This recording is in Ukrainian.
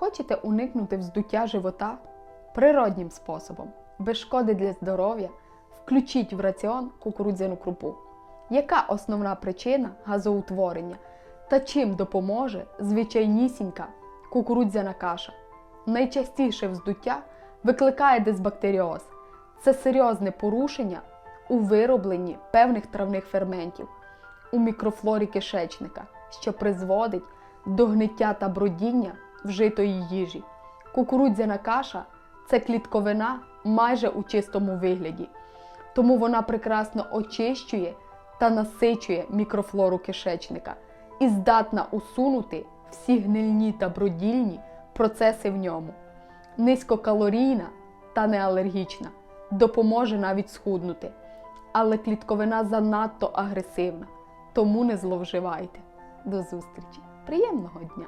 Хочете уникнути вздуття живота природнім способом, без шкоди для здоров'я, включіть в раціон кукурудзяну крупу. Яка основна причина газоутворення та чим допоможе звичайнісінька кукурудзяна каша? Найчастіше вздуття викликає дисбактеріоз. Це серйозне порушення у виробленні певних травних ферментів у мікрофлорі кишечника, що призводить до гниття та бродіння вжитої їжі. Кукурудзяна каша це клітковина майже у чистому вигляді, тому вона прекрасно очищує та насичує мікрофлору кишечника і здатна усунути всі гнильні та бродільні процеси в ньому. Низькокалорійна та неалергічна, допоможе навіть схуднути. Але клітковина занадто агресивна, тому не зловживайте. До зустрічі! Приємного дня!